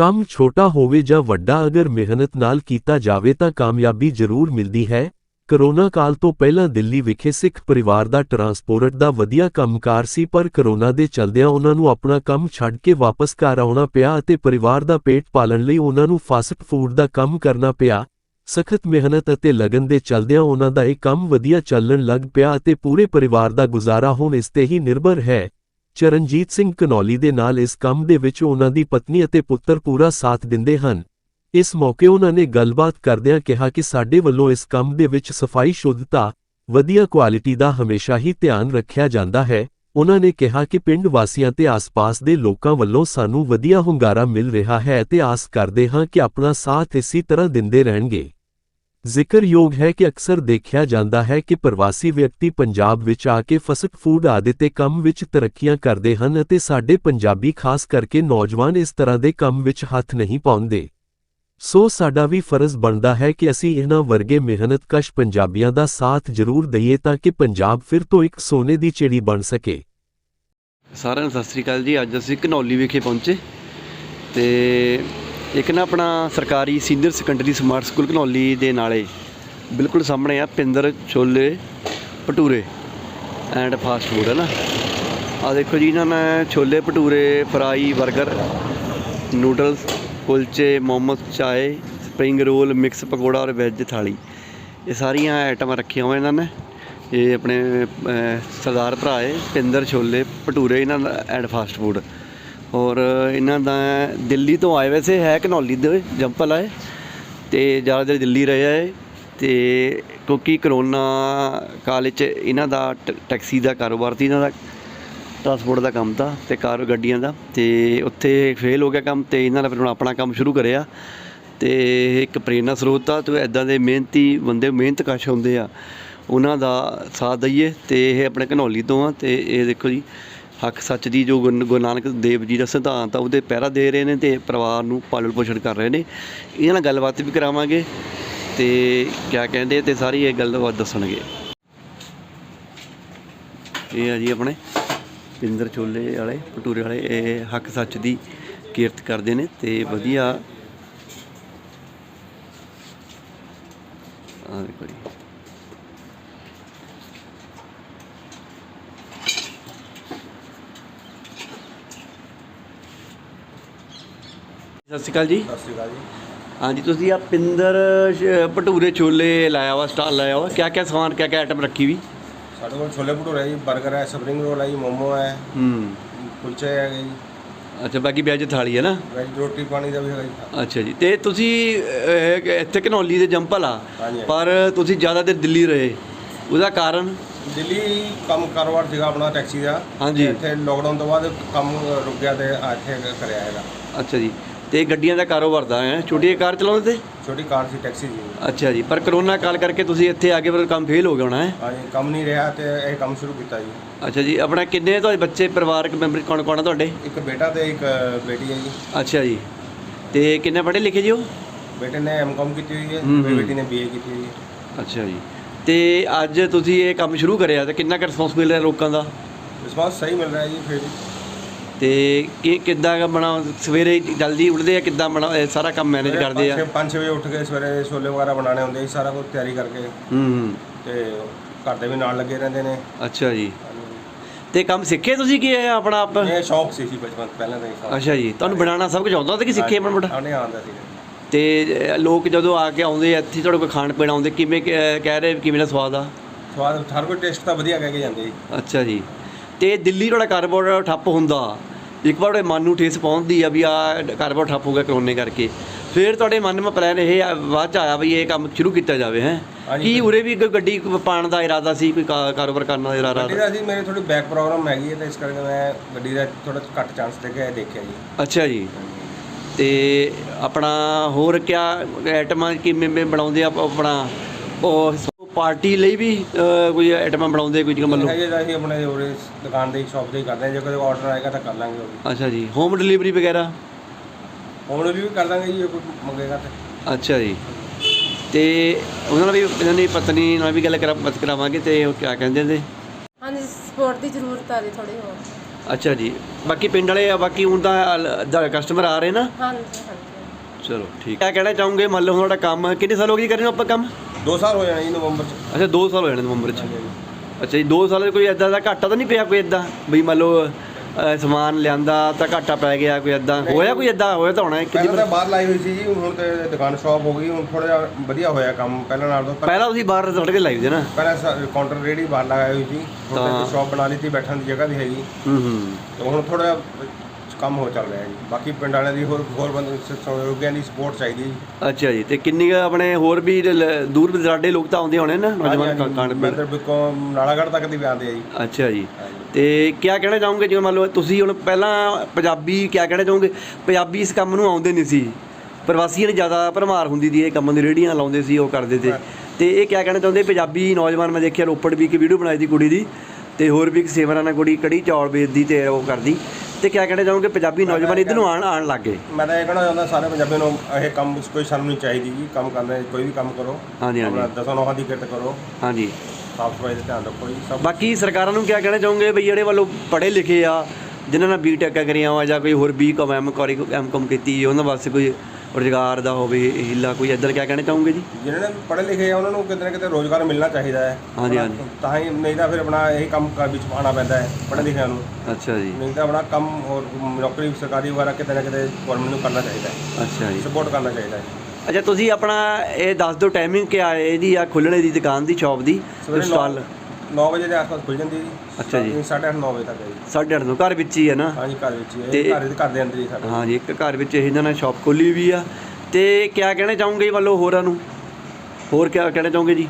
ਕੰਮ ਛੋਟਾ ਹੋਵੇ ਜਾਂ ਵੱਡਾ ਅਗਰ ਮਿਹਨਤ ਨਾਲ ਕੀਤਾ ਜਾਵੇ ਤਾਂ ਕਾਮਯਾਬੀ ਜ਼ਰੂਰ ਮਿਲਦੀ ਹੈ। ਕਰੋਨਾ ਕਾਲ ਤੋਂ ਪਹਿਲਾਂ ਦਿੱਲੀ ਵਿਖੇ ਸਿੱਖ ਪਰਿਵਾਰ ਦਾ ਟਰਾਂਸਪੋਰਟ ਦਾ ਵਧੀਆ ਕੰਮਕਾਰ ਸੀ ਪਰ ਕਰੋਨਾ ਦੇ ਚਲਦਿਆਂ ਉਹਨਾਂ ਨੂੰ ਆਪਣਾ ਕੰਮ ਛੱਡ ਕੇ ਵਾਪਸ ਘਰ ਆਉਣਾ ਪਿਆ ਅਤੇ ਪਰਿਵਾਰ ਦਾ ਪੇਟ ਪਾਲਣ ਲਈ ਉਹਨਾਂ ਨੂੰ ਫਾਸਟ ਫੂਡ ਦਾ ਕੰਮ ਕਰਨਾ ਪਿਆ। ਸਖਤ ਮਿਹਨਤ ਅਤੇ ਲਗਨ ਦੇ ਚਲਦਿਆਂ ਉਹਨਾਂ ਦਾ ਇਹ ਕੰਮ ਵਧੀਆ ਚੱਲਣ ਲੱਗ ਪਿਆ ਅਤੇ ਪੂਰੇ ਪਰਿਵਾਰ ਦਾ ਗੁਜ਼ਾਰਾ ਹੁਣ ਇਸ ਤੇ ਹੀ ਨਿਰਭਰ ਹੈ। ਚਰਨਜੀਤ ਸਿੰਘ ਕਨੌਲੀ ਦੇ ਨਾਲ ਇਸ ਕੰਮ ਦੇ ਵਿੱਚ ਉਹਨਾਂ ਦੀ ਪਤਨੀ ਅਤੇ ਪੁੱਤਰ ਪੂਰਾ ਸਾਥ ਦਿੰਦੇ ਹਨ। ਇਸ ਮੌਕੇ ਉਹਨਾਂ ਨੇ ਗੱਲਬਾਤ ਕਰਦਿਆਂ ਕਿਹਾ ਕਿ ਸਾਡੇ ਵੱਲੋਂ ਇਸ ਕੰਮ ਦੇ ਵਿੱਚ ਸਫ਼ਾਈ ਸ਼ੁੱਧਤਾ, ਵਧੀਆ ਕੁਆਲਿਟੀ ਦਾ ਹਮੇਸ਼ਾ ਹੀ ਧਿਆਨ ਰੱਖਿਆ ਜਾਂਦਾ ਹੈ। ਉਹਨਾਂ ਨੇ ਕਿਹਾ ਕਿ ਪਿੰਡ ਵਾਸੀਆਂ ਤੇ ਆਸ-ਪਾਸ ਦੇ ਲੋਕਾਂ ਵੱਲੋਂ ਸਾਨੂੰ ਵਧੀਆ ਹੁੰਗਾਰਾ ਮਿਲ ਰਿਹਾ ਹੈ ਤੇ ਆਸ ਕਰਦੇ ਹਾਂ ਕਿ ਆਪਣਾ ਸਾਥ ਇਸੇ ਤਰ੍ਹਾਂ ਦਿੰਦੇ ਰਹਿਣਗੇ। ਜ਼ਿਕਰਯੋਗ ਹੈ ਕਿ ਅਕਸਰ ਦੇਖਿਆ ਜਾਂਦਾ ਹੈ ਕਿ ਪ੍ਰਵਾਸੀ ਵਿਅਕਤੀ ਪੰਜਾਬ ਵਿੱਚ ਆ ਕੇ ਫਸਟ ਫੂਡ ਆਦਿ ਤੇ ਕੰਮ ਵਿੱਚ ਤਰੱਕੀਆਂ ਕਰਦੇ ਹਨ ਅਤੇ ਸਾਡੇ ਪੰਜਾਬੀ ਖਾਸ ਕਰਕੇ ਨੌਜਵਾਨ ਇਸ ਤਰ੍ਹਾਂ ਦੇ ਕੰਮ ਵਿੱਚ ਹੱਥ ਨਹੀਂ ਪਾਉਂਦੇ। ਸੋ ਸਾਡਾ ਵੀ ਫਰਜ਼ ਬਣਦਾ ਹੈ ਕਿ ਅਸੀਂ ਇਹਨਾਂ ਵਰਗੇ ਮਿਹਨਤਕਸ਼ ਪੰਜਾਬੀਆਂ ਦਾ ਸਾਥ ਜ਼ਰੂਰ ਦਈਏ ਤਾਂ ਕਿ ਪੰਜਾਬ ਫਿਰ ਤੋਂ ਇੱਕ ਸੋਨੇ ਦੀ ਚਿੜੀ ਬਣ ਸਕੇ। ਸਾਰਿਆਂ ਨੂੰ ਸਤਿ ਸ੍ਰੀ ਅਕਾਲ ਜੀ। ਅੱਜ ਅਸੀਂ ਘਨੌਲੀ ਵਿਖੇ ਪਹੁੰਚੇ ਤੇ ਇੱਕ ਨਾ ਆਪਣਾ ਸਰਕਾਰੀ senior secondary smart school Ghanauli ਦੇ ਨਾਲੇ ਬਿਲਕੁਲ ਸਾਹਮਣੇ ਆ Pinder chole bhature and fast food, ਹੈ ਨਾ? ਆ ਦੇਖੋ ਜੀ, ਇਹਨਾਂ ਨੇ ਛੋਲੇ ਭਟੂਰੇ, ਫਰਾਈ 버ਗਰ, ਨੂਡਲਸ, ਕੁਲਚੇ, ਮੋਮੋਸ, ਚਾਏ, ਸਪਰਿੰਗ ਰੋਲ, ਮਿਕਸ ਪਕੌੜਾ ਔਰ ਵੈਜ ਥਾਲੀ। ਇਹ ਸਾਰੀਆਂ ਆਈਟਮਾਂ ਰੱਖੀਆਂ ਹੋਈਆਂ ਇਹਨਾਂ ਨੇ। ਇਹ ਆਪਣੇ ਸਰਦਾਰ ਭਰਾ ਹੈ, ਪਿੰਦਰ ਛੋਲੇ ਭਟੂਰੇ ਇਹਨਾਂ ਦਾ ਐਂਡ ਫਾਸਟ ਫੂਡ। ਔਰ ਇਹਨਾਂ ਦਾ ਦਿੱਲੀ ਤੋਂ ਆਏ ਵੈਸੇ, ਹੈ ਘਨੌਲੀ ਦੇ ਜੰਪਲ ਆਏ ਤੇ ਜ਼ਿਆਦਾ ਦੇਰ ਦਿੱਲੀ ਰਹੇ ਆਏ ਤੇ ਕਿਉਂਕਿ ਕਰੋਨਾ ਕਾਲ ਵਿੱਚ ਇਹਨਾਂ ਦਾ ਟ- ਟੈਕਸੀ ਦਾ ਕਾਰੋਬਾਰ ਸੀ, ਇਹਨਾਂ ਦਾ ਟਰਾਂਸਪੋਰਟ ਦਾ ਕੰਮ ਤਾਂ ਤੇ ਕਾਰ ਗੱਡੀਆਂ ਦਾ ਤੇ ਉੱਥੇ ਫੇਲ ਹੋ ਗਿਆ ਕੰਮ ਤੇ ਇਹਨਾਂ ਨੇ ਫਿਰ ਹੁਣ ਆਪਣਾ ਕੰਮ ਸ਼ੁਰੂ ਕਰਿਆ ਤੇ ਇੱਕ ਪ੍ਰੇਰਨਾ ਸਰੋਤ ਆ, ਤੇ ਐਦਾਂ ਦੇ ਮਿਹਨਤੀ ਬੰਦੇ, ਮਿਹਨਤ ਕਸ਼ ਹੁੰਦੇ ਆ, ਉਹਨਾਂ ਦਾ ਸਾਥ ਦਈਏ ਤੇ ਇਹ ਆਪਣੇ ਘਨੌਲੀ ਤੋਂ ਆ ਤੇ ਇਹ ਦੇਖੋ ਜੀ ਹੱਕ ਸੱਚ ਦੀ ਜੋ ਗੁਰੂ ਗੁਰੂ ਨਾਨਕ ਦੇਵ ਜੀ ਦਾ ਸਿਧਾਂਤ ਆ, ਉਹਦੇ ਪਹਿਰਾ ਦੇ ਰਹੇ ਨੇ ਤੇ ਪਰਿਵਾਰ ਨੂੰ ਪਾਲਣ ਪੋਸ਼ਣ ਕਰ ਰਹੇ ਨੇ। ਇਹਨਾਂ ਨਾਲ ਗੱਲਬਾਤ ਵੀ ਕਰਾਵਾਂਗੇ ਤੇ ਕਿਆ ਕਹਿੰਦੇ ਤੇ ਸਾਰੀ ਇਹ ਗੱਲਬਾਤ ਦੱਸਣਗੇ। ਇਹ ਆ ਜੀ ਆਪਣੇ ਪਿੰਦਰ ਚੋਲੇ ਵਾਲੇ, ਭਟੂਰੇ ਵਾਲੇ, ਇਹ ਹੱਕ ਸੱਚ ਦੀ ਕੀਰਤ ਕਰਦੇ ਨੇ ਤੇ ਵਧੀਆ। ਆ ਦੇਖੋ ਜੀ। ਸਤਿ ਸ਼੍ਰੀ ਅਕਾਲ ਜੀ। ਸਤਿ ਸ਼੍ਰੀ ਅਕਾਲ ਜੀ। ਹਾਂਜੀ ਤੁਸੀਂ ਆ ਪਿੰਦਰ ਸ਼- ਭਟੂਰੇ ਛੋਲੇ ਲਾਇਆ ਵਾ ਸਟਾਲ ਲਾਇਆ ਵਾ। ਕਿਆ ਕਿਆ ਸਮਾਨ ਕਿਆ ਕਿਆ ਆਈਟਮ ਰੱਖੀ ਵੀ? ਸਾਡੇ ਕੋਲ ਛੋਲੇ ਭਟੂਰੇ ਜੀ 버ਗਰ ਹੈ ਸਪਰਿੰਗ ਰੋਲ ਹੈ ਜੀ ਮੋਮੋ ਹੈ ਹੂੰ। ਕੁਲਚੇ ਹੈਗੇ ਜੀ। ਅੱਛਾ ਬਾਕੀ ਵੈਜ ਥਾਲੀ ਹੈ ਨਾ? ਵੈਜ ਰੋਟੀ ਪਾਣੀ ਦਾ ਵੀ ਹੈਗਾ ਜੀ। ਅੱਛਾ ਜੀ ਤੇ ਤੁਸੀਂ ਅਹ, ਇੱਥੇ ਘਨੌਲੀ ਦੇ ਜੰਪਲ ਆ ਹਾਂਜੀ। ਪਰ ਤੁਸੀਂ ਜ਼ਿਆਦਾ ਦੇਰ ਦਿੱਲੀ ਰਹੇ। ਉਹਦਾ ਕਾਰਨ? ਦਿੱਲੀ ਕੰਮ ਕਾਰੋਬਾਰ ਸੀਗਾ ਆਪਣਾ ਟੈਕਸੀ ਦਾ। ਹਾਂਜੀ। ਤੇ ਇੱਥੇ ਲੋਕਡਾਊਨ ਤੋਂ ਬਾਅਦ ਕੰਮ ਰੁਕ ਗਿਆ ਤੇ ਆ ਇੱਥੇ ਕਰਿਆ ਹੈਗਾ। ਅੱਛਾ ਜੀ ਤੇ ਗੱਡੀਆਂ ਦਾ ਕਾਰੋਬਾਰ ਦਾ ਹੈ। ਛੋਟੀ ਕਾਰ ਚਲਾਉਂਦੇ ਤੇ? ਛੋਟੀ ਕਾਰ ਸੀ ਟੈਕਸੀ ਸੀ। ਅੱਛਾ ਜੀ ਪਰ ਕਰੋਨਾ ਕਾਲ ਕਰਕੇ ਤੁਸੀਂ ਇੱਥੇ ਆ ਕੇ ਫਿਰ ਕੰਮ ਫੇਲ ਹੋ ਗਿਆ ਹੋਣਾ ਹੈ? ਹਾਂਜੀ ਕੰਮ ਨਹੀਂ ਰਿਹਾ ਤੇ ਇਹ ਕੰਮ ਸ਼ੁਰੂ ਕੀਤਾ ਜੀ। ਅੱਛਾ ਜੀ ਆਪਣਾ ਕਿੰਨੇ ਤੁਹਾਡੇ ਬੱਚੇ ਪਰਿਵਾਰਕ ਮੈਂਬਰ ਕੌਣ ਕੌਣ ਆ ਤੁਹਾਡੇ? ਇੱਕ ਬੇਟਾ ਤੇ ਇੱਕ ਬੇਟੀ ਹੈ ਜੀ। ਅੱਛਾ ਜੀ ਤੇ ਕਿੰਨੇ ਪੜ੍ਹੇ ਲਿਖੇ ਜੀ ਉਹ? ਬੇਟੇ ਨੇ ਐਮਕਾਮ ਕੀਤੀ ਹੋਈ ਹੈ ਹੂੰ। ਬੇਟੀ ਨੇ ਬੀਏ ਕੀਤੀ ਹੋਈ ਹੈ। ਅੱਛਾ ਜੀ ਤੇ ਅੱਜ ਤੁਸੀਂ ਇਹ ਕੰਮ ਸ਼ੁਰੂ ਕਰਿਆ ਤੇ ਕਿੰਨਾ ਕੁ ਰਿਸਪੌਂਸ ਮਿਲ ਰਿਹਾ ਲੋਕਾਂ ਦਾ? ਰਿਸਪਾਂਸ ਸਹੀ ਮਿਲ ਰਿਹਾ ਜੀ ਫਿਰ ਤੇ ਕਿ ਕਿੱਦਾਂ ਦਾ ਬਣਾ ਸਵੇਰੇ ਜਲਦੀ ਉੱਠਦੇ ਆ ਕਿੱਦਾਂ ਬਣਾ ਇਹ ਸਾਰਾ ਕੰਮ ਮੈਨੇਜ ਕਰਦੇ ਆ? 5-6 ਵਜੇ ਉੱਠ ਕੇ ਸਵੇਰੇ ਛੋਲੇ ਵਗੈਰਾ ਬਣਾਉਣੇ ਹੁੰਦੇ ਸੀ ਸਾਰਾ ਕੁਝ ਤਿਆਰੀ ਕਰਕੇ। ਹੂੰ ਹੂੰ। ਤੇ ਘਰ ਦੇ ਵੀ ਨਾਲ ਲੱਗੇ ਰਹਿੰਦੇ ਨੇ। ਅੱਛਾ ਜੀ। ਤੇ ਕੰਮ ਸਿੱਖੇ ਤੁਸੀਂ ਕੀ ਇਹ ਆਪਣਾ ਆਪ? ਇਹ ਸ਼ੌਕ ਸੀ ਸੀ ਬਚਪਨ ਪਹਿਲਾਂ ਦਾ ਹੀ ਅੱਛਾ ਜੀ। ਤੁਹਾਨੂੰ ਬਣਾਉਣਾ ਸਭ ਕੁਝ ਆਉਂਦਾ ਤੇ ਕਿ ਸਿੱਖੇ ਆਪਣਾ ਬੜਾ ਆਨੇ ਆਉਂਦਾ ਸੀ। ਤੇ ਲੋਕ ਜਦੋਂ ਆ ਕੇ ਆਉਂਦੇ ਇੱਥੇ ਤੁਹਾਡੇ ਕੋਲ ਖਾਣ ਪੀਣ ਆਉਂਦੇ ਕਿਵੇਂ ਕਹਿ ਰਹੇ ਕਿਵੇਂ ਦਾ ਸਵਾਦ ਆ? ਸਵਾਦ ਹਰ ਕੋਈ ਟੇਸਟ ਤਾਂ ਵਧੀਆ ਕਹਿ ਕੇ ਜਾਂਦੇ ਜੀ। ਅੱਛਾ ਜੀ। ਤੇ ਦਿੱਲੀ ਤੁਹਾਡਾ ਕਾਰੋਬਾਰ ਠੱਪ ਹੁੰਦਾ। ਇੱਕ ਵਾਰ ਤੁਹਾਡੇ ਮਨ ਨੂੰ ਠੇਸ ਪਹੁੰਚਦੀ ਆ ਵੀ ਆ ਕਾਰੋਬਾਰ ਠੱਪ ਹੋ ਗਿਆ ਕਰੋਨੇ ਕਰਕੇ। ਫਿਰ ਤੁਹਾਡੇ ਮਨ ਵਿੱਚ ਪਲਾਨ ਇਹ ਆ- ਬਾਅਦ ਚ ਆਇਆ ਵੀ ਇਹ ਕੰਮ ਸ਼ੁਰੂ ਕੀਤਾ ਜਾਵੇ ਹੈ। ਕੀ ਉਰੇ ਵੀ ਕੋਈ ਗੱਡੀ ਪਾਣ ਦਾ ਇਰਾਦਾ ਸੀ ਕੋਈ ਕਾਰੋਬਾਰ ਕਰਨ ਦਾ ਇਰਾਦਾ? ਗੱਡੀ ਦਾ ਸੀ ਮੇਰੇ ਥੋੜੀ ਬੈਕ ਪ੍ਰੋਬਲਮ ਹੈਗੀ ਹੈ ਤੇ ਇਸ ਕਰਕੇ ਮੈਂ ਗੱਡੀ ਦਾ ਥੋੜਾ ਘੱਟ ਚਾਂਸ ਦੇ ਕੇ ਦੇਖਿਆ ਜੀ। ਅੱਛਾ ਜੀ। ਤੇ ਆਪਣਾ ਹੋਰ ਕਿਆ ਆਈਟਮਾਂ ਕਿਵੇਂ ਬਣਾਉਂਦੇ ਆ ਆਪ- ਆਪਣਾ? ਉਹ ਪਾਰਟੀ ਲਈ ਵੀ ਅਹ, ਕੋਈ ਆਈਟਮਾਂ ਬਣਾਉਂਦੇ ਕੋਈ ਜਿਵੇਂ ਮੰਨ ਲਓ ਹੈਗੇ ਤਾਂ ਅਸੀਂ ਆਪਣੇ ਉਰੇ ਦੁਕਾਨ ਦੇ ਸ਼ਾਪ ਦੇ ਹੀ ਕਰਦੇ ਹਾਂ। ਜੇ ਕੋਈ ਆਰਡਰ ਆਏਗਾ ਤਾਂ ਕਰ ਲਾਂਗੇ ਉਹ ਵੀ। ਅੱਛਾ ਜੀ। ਹੋਮ ਡਿਲੀਵਰੀ ਵਗੈਰਾ? ਹੋਮ ਡਿਲੀਵਰੀ ਵੀ ਕਰ ਦਾਂਗੇ ਜੀ ਜੇ ਕੋਈ ਮੰਗੇਗਾ ਤਾਂ। ਅੱਛਾ ਜੀ। ਤੇ ਉਹਨਾਂ ਨਾਲ ਵੀ ਇਹਨਾਂ ਦੀ ਪਤਨੀ ਨਾਲ ਵੀ ਗੱਲ ਕਰਾ ਬਸ ਕਰਾਵਾਂਗੇ ਤੇ ਉਹ ਕਿਆ ਕਹਿੰਦੇ ਨੇ? ਹਾਂਜੀ ਸਪੋਰਟ ਦੀ ਜ਼ਰੂਰਤ ਆ ਜੀ ਥੋੜੀ ਹੋਰ। ਅੱਛਾ ਜੀ। ਬਾਕੀ ਪਿੰਡ ਵਾਲੇ ਆ ਬਾਕੀ ਹੁਣ ਤਾਂ ਕਸਟਮਰ ਆ ਰਹੇ ਨਾ? ਹਾਂਜੀ ਹਾਂਜੀ। ਚਲੋ ਠੀਕ। ਕਿਆ ਕਹਿਣਾ ਚਾਹੋਗੇ ਮੰਨ ਲਓ ਹੁਣ ਤੁਹਾਡਾ ਕੰਮ ਕਿੰਨੇ ਸਾਲ ਹੋ ਗਏ ਜੀ ਕਰੇ ਨੂੰ ਆਪਾਂ ਕੰਮ? 2 ਸਾਲ ਹੋ ਜਾਣੇ ਜੀ ਨਵੰਬਰ ਚ। ਅੱਛਾ 2 ਸਾਲ ਹੋ ਜਾਣੇ ਨਵੰਬਰ ਚ। ਅੱਛਾ ਜੀ 2 ਸਾਲ ਕੋਈ ਐਦਾਂ ਦਾ ਘਾਟਾ ਤਾਂ ਨਹੀਂ ਪਿਆ ਕੋਈ ਐਦਾਂ ਬਈ ਮੰਨ ਲਓ ਅਹ, ਸਮਾਨ ਲਿਆਂਦਾ ਤਾਂ ਘਾਟਾ ਪੈ ਗਿਆ ਕੋਈ ਐਦਾਂ ਹੋਇਆ ਕੋਈ ਐਦਾਂ ਹੋਇਆ ਤਾਂ ਹੋਣਾ। ਕਿੰਨੀ ਪਹਿਲਾਂ ਤਾਂ ਬਾਹਰ ਲਾਈ ਹੋਈ ਸੀ ਜੀ ਹੁਣ ਤੇ ਦੁਕਾਨ ਸ਼ਾਪ ਹੋ ਗਈ ਹੁਣ ਥੋੜਾ ਜਿਹਾ ਵਧੀਆ ਹੋਇਆ ਕੰਮ। ਪਹਿਲਾਂ ਨਾਲ ਤੋਂ ਪਹਿਲਾਂ ਤੁਸੀਂ ਬਾਹਰ ਤੁਹਾਡੇ ਕੇ ਲਾਈਵ ਦੇ ਨਾ? ਪਹਿਲਾਂ ਕਾਊਂਟਰ ਰੇੜੀ ਬਾਹਰ ਲਗਾਈ ਹੋਈ ਸੀ। ਹੁਣ ਤਾਂ- ਸ਼ਾਪ ਬਣਾ ਲਈ ਸੀ ਬੈਠਣ ਦੀ ਜਗ੍ਹਾ ਵੀ ਹੈਗੀ। ਹੂੰ ਹੂੰ। ਤੇ ਹੁਣ ਥੋੜਾ ਕੰਮ ਹੋ ਚੱਲ ਰਿਹਾ ਜੀ। ਬਾਕੀ ਪਿੰਡ ਵਾਲਿਆਂ ਦੀ ਹੋਰ ਹੋਰ ਬੰਦੇ ਸਹਿਯੋਗੀਆਂ ਦੀ ਸਪੋਰਟ ਚਾਹੀਦੀ ਜੀ। ਅੱਛਾ ਜੀ ਤੇ ਕਿੰਨੀ ਕੁ ਆਪਣੇ ਹੋਰ ਵੀ ਲ- ਦੂਰ ਦਰਾਡੇ ਲੋਕ ਤਾਂ ਆਉਂਦੇ ਹੋਣੇ ਨਾ ਨੌਜਵਾਨ ਕਾ- ਖਾਣ ਮੈਂ ਤਾਂ ਬਿਕੋ ਨਾਲਾਗੜ੍ਹ ਤੱਕ ਦੀ ਵੀ ਆਉਂਦੇ ਆ ਜੀ। ਅੱਛਾ ਜੀ ਤੇ ਕਿਆ ਕਹਿਣਾ ਚਾਹੋਗੇ ਜਿਵੇਂ ਮੰਨ ਲਓ ਤੁਸੀਂ ਹੁਣ ਪਹਿਲਾਂ ਪੰਜਾਬੀ ਕਿਆ ਕਹਿਣਾ ਚਾਹੋਗੇ? ਪੰਜਾਬੀ ਇਸ ਕੰਮ ਨੂੰ ਆਉਂਦੇ ਨਹੀਂ ਸੀ। ਪ੍ਰਵਾਸੀਆਂ ਨੇ ਜ਼ਿਆਦਾ ਭਰਮਾਰ ਹੁੰਦੀ ਦੀ ਇਹ ਕੰਮ ਦੀ ਰੇੜੀਆਂ ਲਾਉਂਦੇ ਸੀ ਉਹ ਕਰਦੇ ਤੇ ਤੇ ਇਹ ਕਿਆ ਕਹਿਣਾ ਚਾਹੁੰਦੇ ਪੰਜਾਬੀ ਨੌਜਵਾਨ ਮੈਂ ਦੇਖਿਆ ਰੋਪੜ ਵੀ ਇੱਕ ਵੀਡੀਓ ਬਣਾਈ ਦੀ ਕੁੜੀ ਦੀ ਤੇ ਹੋਰ ਵੀ ਇੱਕ ਸੇਵਰਾਨਾ ਕੁੜੀ ਕੜੀ ਚੌਲ ਵੇਚਦੀ ਤੇ ਉਹ ਕਰਦੀ। ਤੇ ਕਿਆ ਕਹਿਣਾ ਚਾਹੋਗੇ ਪੰਜਾਬੀ ਨੌਜਵਾਨ ਇੱਧਰ ਨੂੰ ਆਣ ਆਣ ਲੱਗ ਮੈਂ ਤਾਂ ਇਹ ਕਹਿਣਾ ਚਾਹੁੰਦਾ ਸਾਰੇ ਪੰਜਾਬੀਆਂ ਨੂੰ ਇਹ ਕੰਮ ਵਿੱਚ ਕੋਈ ਸ਼ਰਮ ਨਹੀਂ ਚਾਹੀਦੀ ਜੀ ਕੰਮ ਕਰਨੇ ਕੋਈ ਵੀ ਕੰਮ ਕਰੋ। ਹਾਂਜੀ ਹਾਂਜੀ। ਆਪਣਾ ਦਸਾਂ ਨੌਹਾਂ ਦੀ ਕਿਰਤ ਕਰੋ। ਹਾਂਜੀ। ਸਾਫ਼ ਸਫ਼ਾਈ ਦਾ ਧਿਆਨ ਰੱਖੋ ਜੀ ਸਭ ਬਾਕੀ ਸਰਕਾਰਾਂ ਨੂੰ ਕਿਆ ਕਹਿਣਾ ਚਾਹੋਗੇ ਬਈ ਜਿਹੜੇ ਵੱਲੋਂ ਪੜ੍ਹੇ ਲਿਖੇ ਆ ਜਿਨ੍ਹਾਂ ਨੇ ਬੀਟੈਕ ਕਰੀਆਂ ਵਾ ਜਾਂ ਕੋਈ ਹੋਰ ਬੀ ਕਾਮ ਐਮ ਕਰੀ ਐਮ ਕਾਮ ਕੀਤੀ ਉਹਨਾਂ ਵਾਸਤੇ ਕੋਈ ਰੁਜ਼ਗਾਰ ਦਾ ਹੋਵੇ ਹੀਲਾ ਕੋਈ ਇੱਧਰ ਕਿਆ ਕਹਿਣਾ ਚਾਹੋਗੇ ਜੀ? ਜਿਨ੍ਹਾਂ ਨੇ ਪੜ੍ਹੇ ਲਿਖੇ ਆ ਉਹਨਾਂ ਨੂੰ ਕਿਤੇ ਨਾ ਕਿਤੇ ਰੋਜ਼ਗਾਰ ਮਿਲਣਾ ਚਾਹੀਦਾ ਹੈ। ਹਾਂਜੀ, ਹਾਂਜੀ। ਤਾਂ ਹੀ ਨਹੀਂ ਤਾਂ ਫਿਰ ਆਪਣਾ ਇਹ ਕੰਮ ਕਰ ਵਿੱਚ ਆਉਣਾ ਪੈਂਦਾ ਹੈ ਪੜ੍ਹੇ ਲਿਖਿਆਂ ਨੂੰ। ਅੱਛਾ ਜੀ। ਨਹੀਂ ਤਾਂ ਆਪਣਾ ਕੰਮ ਹੋਰ ਨੌਕਰੀ ਸਰਕਾਰੀ ਵਗੈਰਾ ਕਿਤੇ ਨਾ ਕਿਤੇ ਗਵਰਨਮੈਂਟ ਨੂੰ ਕਰਨਾ ਚਾਹੀਦਾ ਹੈ। ਅੱਛਾ ਜੀ। ਸਪੋਰਟ ਕਰਨਾ ਚਾਹੀਦਾ ਹੈ। ਅੱਛਾ ਤੁਸੀਂ ਆਪਣਾ ਇਹ ਦੱਸ ਦਿਓ ਟਾਈਮਿੰਗ ਕਿਆ ਹੈ ਇਹਦੀ ਆ ਖੁੱਲਣੇ ਦੀ ਦੁਕਾਨ ਦੀ ਸ਼ਾਪ ਦੀ ਸਵੇਰੇ ਸਟਾਲ 9 ਵਜੇ ਦੇ ਆਸ-ਪਾਸ ਖੁੱਲ ਜਾਂਦੀ ਹੈ ਜੀ। ਅੱਛਾ ਜੀ। 8:30 9 ਵਜੇ ਤੱਕ ਹੈ ਜੀ। ਸਾਢੇ ਅੱਠ ਨੂੰ ਘਰ ਵਿੱਚ ਹੀ ਹੈ ਨਾ? ਹਾਂਜੀ ਘਰ ਵਿੱਚ ਹੀ ਹੈ। ਤੇ- ਇਹ ਘਰ ਦੇ ਘਰ ਦੇ ਅੰਦਰ ਹੀ ਸਾਡਾ। ਹਾਂਜੀ ਇੱਕ ਘਰ ਵਿੱਚ ਇਹਨਾਂ ਨੇ ਸ਼ਾਪ ਖੋਲੀ ਵੀ ਆ। ਤੇ ਕਿਆ ਕਹਿਣਾ ਚਾਹੋਗੇ ਵੱਲੋਂ ਹੋਰਾਂ ਨੂੰ? ਹੋਰ ਕਿਆ ਕਹਿਣਾ ਚਾਹੋਗੇ ਜੀ?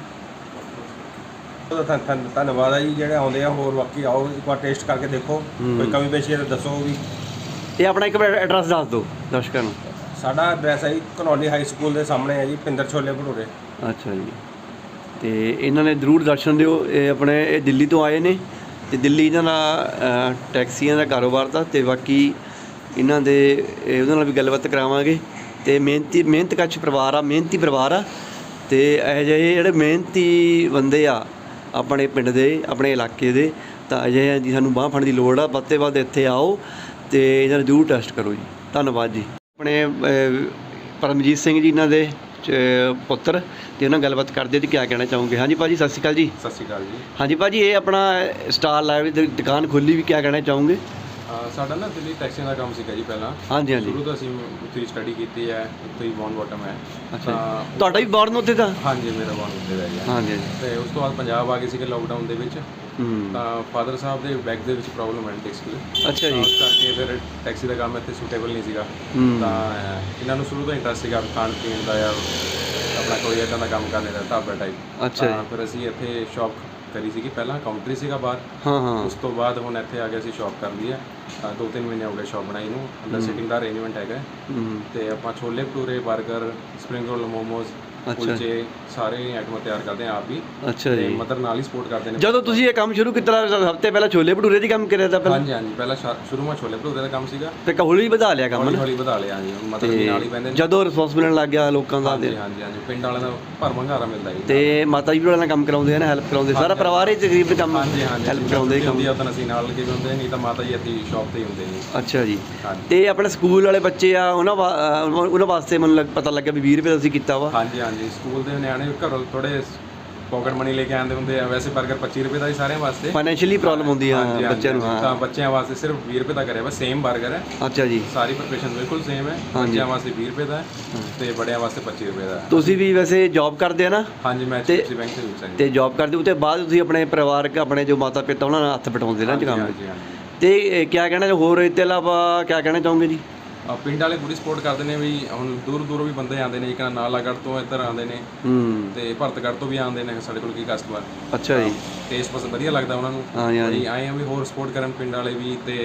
ਉਹਦਾ ਧੰਨ- ਧੰਨ- ਧੰਨਵਾਦ ਹੈ ਜੀ ਜਿਹੜੇ ਆਉਂਦੇ ਆ ਹੋਰ ਬਾਕੀ ਆਓ ਇੱਕ ਵਾਰ ਟੇਸਟ ਕਰਕੇ ਦੇਖੋ। ਕੋਈ ਕਮੀ ਪੇਸ਼ੀ ਹੈ ਤਾਂ ਦੱਸੋ ਵੀ। ਤੇ ਆਪਣਾ ਇੱਕ ਵਾਰ ਐਡਰੈਸ ਦੱਸ ਦਿਓ ਦਰਸ਼ਕਾਂ ਨੂੰ। ਸਾਡਾ ਐਡਰੈਸ ਹੈ ਜੀ ਘਨੌਲੀ ਹਾਈ ਸਕੂਲ ਦੇ ਸਾਹਮਣੇ ਹੈ ਜੀ ਪਿੰਦਰ ਛੋਲੇ ਭਟੂਰੇ। ਅੱਛਾ ਜੀ। ਤੇ ਇਹਨਾਂ ਨੇ ਜ਼ਰੂਰ ਦਰਸ਼ਨ ਦਿਓ। ਇਹ ਆਪਣੇ, ਇਹ ਦਿੱਲੀ ਤੋਂ ਆਏ ਨੇ ਤੇ ਦਿੱਲੀ ਇਹਨਾਂ ਦਾ ਟੈਕਸੀਆਂ ਦਾ ਕਾਰੋਬਾਰ ਦਾ ਤੇ ਬਾਕੀ ਇਹਨਾਂ ਦੇ ਉਹਨਾਂ ਨਾਲ ਵੀ ਗੱਲਬਾਤ ਕਰਾਵਾਂਗੇ। ਤੇ ਮਿਹਨਤੀ, ਮਿਹਨਤ ਕਸ਼ ਪਰਿਵਾਰ ਆ, ਮਿਹਨਤੀ ਪਰਿਵਾਰ ਆ। ਤੇ ਇਹ ਜਿਹੇ ਜਿਹੜੇ ਮਿਹਨਤੀ ਬੰਦੇ ਆ, ਆਪਣੇ ਪਿੰਡ ਦੇ, ਆਪਣੇ ਇਲਾਕੇ ਦੇ, ਤਾਂ ਅਜਿਹੇ ਜੀ, ਸਾਨੂੰ ਬਾਂਹ ਫੜਨ ਦੀ ਲੋੜ ਆ। ਵੱਧ ਤੋਂ ਵੱਧ ਇੱਥੇ ਆਓ ਤੇ ਇਹਨਾਂ ਨੂੰ ਜ਼ਰੂਰ ਟੈਸਟ ਕਰੋ ਜੀ। ਧੰਨਵਾਦ ਜੀ। ਆਪਣੇ ਪਰਮਜੀਤ ਸਿੰਘ ਜੀ ਇਹਨਾਂ ਦੇ ਪੁੱਤਰ ਤੇ ਉਹਨਾਂ ਗੱਲਬਾਤ ਕਰਦੇ ਤੇ ਕੀ ਕਹਿਣਾ ਚਾਹੋਗੇ? ਹਾਂਜੀ ਭਾਜੀ ਸਤਿ ਸ਼੍ਰੀ ਅਕਾਲ ਜੀ। ਸਤਿ ਸ਼੍ਰੀ ਅਕਾਲ ਜੀ। ਹਾਂਜੀ ਭਾਜੀ ਇਹ ਆਪਣਾ ਸਟਾਲ ਲਾਇਆ ਵੀ ਦੁਕਾਨ ਖੋਲੀ ਵੀ ਕੀ ਕਹਿਣਾ ਚਾਹੋਗੇ? ਸਾਡਾ ਨਾ ਦਿੱਲੀ ਟੈਕਸੀ ਦਾ ਕੰਮ ਸੀਗਾ ਜੀ ਪਹਿਲਾਂ। ਹਾਂਜੀ ਹਾਂਜੀ। ਸ਼ੁਰੂ ਤੋਂ ਅਸੀਂ ਉੱਥੇ ਸਟੱਡੀ ਕੀਤੀ ਹੈ ਉੱਥੇ ਹੀ ਬੌਨ ਬਾਟਮ ਹੈ। ਅੱਛਾ। ਤੁਹਾਡਾ ਵੀ ਬੌਰਨ ਉੱਥੇ ਤਾਂ ਹਾਂਜੀ ਮੇਰਾ ਬੌਨ ਉੱਥੇ ਦਾ ਗਿਆ ਹਾਂਜੀ ਹਾਂਜੀ। ਤੇ ਉਸ ਤੋਂ ਬਾਅਦ ਪੰਜਾਬ ਆ ਗਏ ਸੀਗੇ ਲੋਕਡਾਊਨ ਦੇ ਵਿੱਚ। ਹੂੰ। ਤਾਂ ਫਾਦਰ ਸਾਹਿਬ ਦੇ ਬੈਕ ਦੇ ਵਿੱਚ ਪ੍ਰੋਬਲਮ ਹੈ ਦੀ ਅੱਛਾ ਜੀ। ਉਸ ਕਰਕੇ ਫਿਰ ਟੈਕਸੀ ਦਾ ਕੰਮ ਇੱਥੇ ਸੂਟੇਬਲ ਨਹੀਂ ਸੀਗਾ। ਹੂੰ। ਤਾਂ ਇਹਨਾਂ ਨੂੰ ਸ਼ੁਰੂ ਤੋਂ ਇੰਟਰਸਟ ਸੀਗਾ ਖਾਣ ਪੀਣ ਦਾ ਜਾਂ ਆਪਣਾ ਕੋਈ ਇਦਾਂ ਦਾ ਕੰਮ ਕਰਨੇ ਦਾ ਢਾਬਾ ਟਾਈਪ ਅੱਛਾ। ਫਿਰ ਅਸੀਂ ਇੱਥੇ ਸ਼ਾਪ ਕਰੀ ਸੀਗੀ ਪਹਿਲਾਂ ਕਾਊਂਟਰ ਸੀਗਾ ਬਾਹਰ। ਹਾਂ ਹਾਂ। ਉਸ ਤੋਂ ਬਾਅਦ ਹੁਣ ਇੱਥੇ ਆ ਕੇ ਅਸੀਂ ਸ਼ਾਪ ਕਰ ਲਈ। ਹੈ ਅ, ਦੋ ਤਿੰਨ ਮਹੀਨੇ ਹੋ ਗਏ ਸ਼ਾਪ ਬਣਾਈ ਨੂੰ। ਅੰਦਰ ਸਿਟਿੰਗ ਦਾ ਅਰੇਂਜਮੈਂਟ ਹੈਗਾ। ਹੈ। ਹੂੰ ਤੇ ਆਪਾਂ ਛੋਲੇ ਭਟੂਰੇ 버ਗਰ ਸਪਰਿੰਗ ਰੋਲ ਮੋਮੋਜ਼ ਅੱਛਾ। ਕੁਲਚੇ ਸਾਰੇ ਆਈਟਮਾਂ ਤਿਆਰ ਕਰਦੇ ਹਾਂ ਆਪ ਹੀ ਅੱਛਾ ਤੇ ਜੀ। ਮਦਰ ਨਾਲ ਹੀ ਸਪੋਰਟ ਕਰਦੇ ਨੇ ਜਦੋਂ ਤੁਸੀਂ ਇਹ ਕੰਮ ਸ਼ੁਰੂ ਕੀਤਾ ਹਫ਼ਤੇ ਪਹਿਲਾਂ ਛੋਲੇ ਭਟੂਰੇ ਦੀ ਕੰਮ ਕਰਿਆ ਤਾਂ ਪਹਿਲਾਂ ਹਾਂਜੀ ਹਾਂਜੀ। ਪਹਿਲਾਂ ਸ਼ਾ- ਸ਼ੁਰੂ ਮਾ ਛੋਲੇ ਭਟੂਰੇ ਦਾ ਕੰਮ ਸੀਗਾ। ਤੇ ਹੌਲੀ ਵਧਾ ਲਿਆ ਕੰਮ ਹੌਲੀ ਹੌਲੀ ਵਧਾ ਲਿਆ ਹਾਂਜੀ। ਹੁਣ ਮਦਰ ਨਾਲ ਹੀ ਬੈੰਦੇ ਨੇ। ਜਦੋਂ ਰਿਸਪੌਂਸ ਮਿਲਣ ਲੱਗ ਗਿਆ ਲੋਕਾਂ ਦਾ ਹਾਂਜੀ ਹਾਂਜੀ ਹਾਂਜੀ। ਪਿੰਡ ਵਾਲਿਆਂ ਦਾ ਭਰ ਭੰਗਾਰਾ ਮਿਲਦਾ ਜੀ। ਤੇ ਮਾਤਾ ਜੀ ਵੀ ਨਾਲ ਕੰਮ ਕਰਾਉਂਦੇ ਆ ਨਾ ਹੈਲਪ ਕਰਾਉਂਦੇ ਸਾਰਾ ਪਰਿਵਾਰ ਹੀ ਤਕਰੀਬਨ ਕੰਮ ਹਾਂਜੀ ਹਾਂਜੀ। ਹੈਲਪ ਕਰਾਉਂਦੇ ਹੀ ਕੰਮ। ਹੁੰਦੀ ਆ ਤਾਂ ਅਸੀਂ ਨਾਲ ਲੱਗੇ ਹੁੰਦੇ ਨਹੀਂ ਤਾਂ ਮਾਤਾ ਜੀ ਇੱਥੇ ਸ਼ਾਪ ਤੇ ਹੀ ਹੁੰਦੇ ਨੇ। ਅੱਛਾ ਜੀ। ਹਾਂਜੀ। ਤੇ ਆਪਣੇ ਸਕੂਲ ਵਾਲੇ ਬੱਚੇ ਆ ਉਹਨਾਂ ਵਾ- ਅਹ ਉਹਨਾਂ ਵਾਸਤੇ ਮੈਨੂੰ ਲੱਗ- ਪਤਾ ਲੱਗਿਆ ਵੀ 20 ਰੁਪਏ ਦਾ ਤੁਸੀਂ ਕੀਤਾ ਵਾ। ਹਾਂਜੀ। ਹਾਂਜੀ ਸਕੂਲ ਦੇ ਨਿਆਣੇ ਘਰੋਂ ਥੋੜੇ ਪਾਕਟ ਮਨੀ ਲੈ ਕੇ ਆਉਂਦੇ ਹੁੰਦੇ ਆ। ਵੈਸੇ 버ਗਰ 25 ਰੁਪਏ ਦਾ ਹੀ ਸਾਰਿਆਂ ਵਾਸਤੇ। ਫਾਈਨੈਂਸ਼ੀਅਲੀ ਪ੍ਰੋਬਲਮ ਹੁੰਦੀ ਆ ਹਾਂਜੀ, ਬੱਚਿਆਂ ਨੂੰ ਤਾਂ ਹਾਂ। ਬੱਚਿਆਂ ਵਾਸਤੇ ਸਿਰਫ 20 ਰੁਪਏ ਦਾ ਕਰਿਆ ਵਾ ਸੇਮ 버ਗਰ ਹੈ। ਅੱਛਾ ਜੀ। ਸਾਰੀ ਪ੍ਰੈਪਰੇਸ਼ਨ ਬਿਲਕੁਲ ਸੇਮ ਹੈ। ਬੱਚਿਆਂ ਵਾਸਤੇ 20 ਰੁਪਏ ਦਾ ਹੈ ਤੇ ਬੜਿਆਂ ਵਾਸਤੇ 25 ਰੁਪਏ ਦਾ ਹੈ। ਤੁਸੀਂ ਵੀ ਵੈਸੇ ਜੌਬ ਕਰਦੇ ਆ ਨਾ? ਹਾਂਜੀ ਮੈਂ ਤੇ- ਐਚਡੀਐਫਸੀ ਬੈਂਕ ਦੇ ਵਿੱਚ ਹਾਂ ਜੀ। ਤੇ ਜੌਬ ਕਰਦੇ ਹੋ ਤੇ ਬਾਅਦ ਤੁਸੀਂ ਆਪਣੇ ਪਰਿਵਾਰਕ ਆਪਣੇ ਜੋ ਮਾਤਾ ਪਿਤਾ ਉਹਨਾਂ ਨਾਲ ਹੱਥ ਪਟਾਉਂਦੇ ਨਾ ਕੰਮ। ਹਾਂਜੀ ਹਾਂਜੀ। ਤੇ ਇਹ ਕਿਆ ਕਹਿਣਾ ਹੋਰ ਇਹ ਤੋਂ ਇਲਾਵਾ ਕਿਆ ਕਹਿਣਾ ਚਾਹੋਗੇ ਜੀ? ਪਿੰਡ ਵਾਲੇ ਪੂਰੀ ਸਪੋਰਟ ਕਰਦੇ ਨੇ ਵੀ ਹੁਣ ਦੂਰ ਦੂਰੋਂ ਵੀ ਬੰਦੇ ਆਉਂਦੇ ਨੇ ਇੱਕ ਨਾਲਾਗੜ੍ਹ ਤੋਂ ਇੱਧਰ ਆਉਂਦੇ ਨੇ ਹੂੰ। ਤੇ ਭਰਤਗੜ੍ਹ ਤੋਂ ਵੀ ਆਉਂਦੇ ਨੇ ਸਾਡੇ ਕੋਲ ਕੀ ਕਸਟਮਰ ਅੱਛਾ ਜੀ। ਟੇਸਟ ਬਸ ਵਧੀਆ ਲੱਗਦਾ ਉਹਨਾਂ ਨੂੰ। ਹਾਂਜੀ ਹਾਂਜੀ ਵੀ ਆਏ ਆ ਵੀ ਹੋਰ ਸਪੋਰਟ ਕਰਨ ਪਿੰਡ ਵਾਲੇ ਵੀ ਤੇ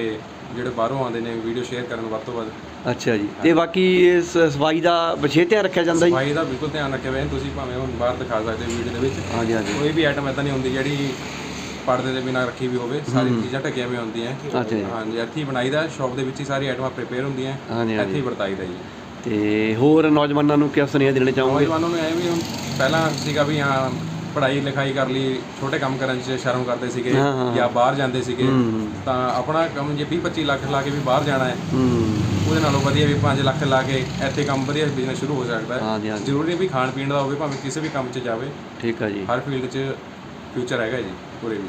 ਜਿਹੜੇ ਬਾਹਰੋਂ ਆਉਂਦੇ ਨੇ ਵੀਡੀਓ ਸ਼ੇਅਰ ਕਰਨ ਵੱਧ ਤੋਂ ਵੱਧ। ਅੱਛਾ ਜੀ। ਤੇ ਬਾਕੀ ਇਸ ਸਫ਼ਾਈ ਦਾ ਵਿਸ਼ੇ ਧਿਆਨ ਰੱਖਿਆ ਜਾਂਦਾ ਜੀ? ਸਫ਼ਾਈ ਦਾ ਬਿਲਕੁਲ ਧਿਆਨ ਰੱਖਿਆ ਹੋਇਆ। ਹੈ। ਤੁਸੀਂ ਭਾਵੇਂ ਹੁਣ ਬਾਹਰ ਦਿਖਾ ਸਕਦੇ ਹੋ ਵੀਡੀਓ ਦੇ ਵਿੱਚ। ਹਾਂਜੀ ਹਾਂਜੀ। ਕੋਈ ਵੀ ਆਈਟਮ ਇਦਾਂ ਨਹੀਂ ਹੁੰਦੀ ਜਿਹੜੀ ਪਰਦੇ ਦੇ ਬਿਨਾਂ ਰੱਖੀ ਵੀ ਹੋਵੇ ਸਾਰੀ ਚੀਜ਼ਾਂ ਢੱਕੀਆਂ ਵੀ ਹੁੰਦੀਆਂ ਅੱਛਾ ਜੀ। ਹਾਂਜੀ ਇੱਥੇ ਹੀ ਬਣਾਈਦਾ ਸ਼ਾਪ ਦੇ ਵਿੱਚ ਹੀ ਸਾਰੀ ਆਈਟਮਾਂ ਪ੍ਰਿਪੇਅਰ ਹੁੰਦੀਆਂ ਹਾਂਜੀ ਇੱਥੇ ਹੀ ਵਰਤਾਈਦਾ ਜੀ। ਤੇ ਹੋਰ ਨੌਜਵਾਨਾਂ ਨੂੰ ਕਿਆ ਸੁਨੇਹਾ ਦੇਣਾ ਚਾਹੋਗੇ? ਨੌਜਵਾਨਾਂ ਨੂੰ ਐ ਵੀ ਹੁਣ ਪਹਿਲਾਂ ਸੀਗਾ ਵੀ ਹਾਂ ਪੜ੍ਹਾਈ ਲਿਖਾਈ ਕਰ ਲਈ ਛੋਟੇ ਕੰਮ ਕਰਨ 'ਚ ਸ਼ਰਮ ਕਰਦੇ ਸੀਗੇ ਜਾਂ ਬਾਹਰ ਜਾਂਦੇ ਸੀਗੇ। ਤਾਂ ਆਪਣਾ ਕੰਮ ਜੇ 20 25 ਲੱਖ ਲਾ ਕੇ ਵੀ ਬਾਹਰ ਜਾਣਾ ਹੈ ਹੂੰ। ਉਹਦੇ ਨਾਲੋਂ ਵਧੀਆ ਵੀ 5 ਲੱਖ ਲਾ ਕੇ ਇੱਥੇ ਕੰਮ ਵਧੀਆ ਬਿਜ਼ਨਸ ਸ਼ੁਰੂ ਹੋ ਸਕਦਾ ਹੈ। ਹਾਂਜੀ ਹਾਂਜੀ। ਜ਼ਰੂਰੀ ਨਹੀਂ ਵੀ ਖਾਣ ਪੀਣ ਦਾ ਹੋਵੇ ਭਾਵੇਂ ਕਿਸੇ ਵੀ ਕੰਮ 'ਚ ਜਾਵੇ। ਠੀਕ ਆ ਜੀ। ਹਰ ਫੀਲਡ 'ਚ ਫਿਊਚਰ ਹੈਗਾ ਜੀ ਪੂਰੇ ਵੀ।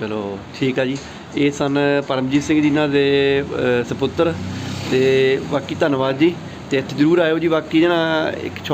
ਚਲੋ ਠੀਕ ਆ ਜੀ। ਇਹ ਸਨ ਪਰਮਜੀਤ ਸਿੰਘ ਜੀ ਨਾਲ ਦੇ ਅ, ਸਪੁੱਤਰ। ਤੇ ਬਾਕੀ ਧੰਨਵਾਦ ਜੀ। ਤੇ ਇੱਥੇ ਜ਼ਰੂਰ ਆਇਓ ਜੀ ਬਾਕੀ ਜਣਾ ਇੱਕ ਛੋ-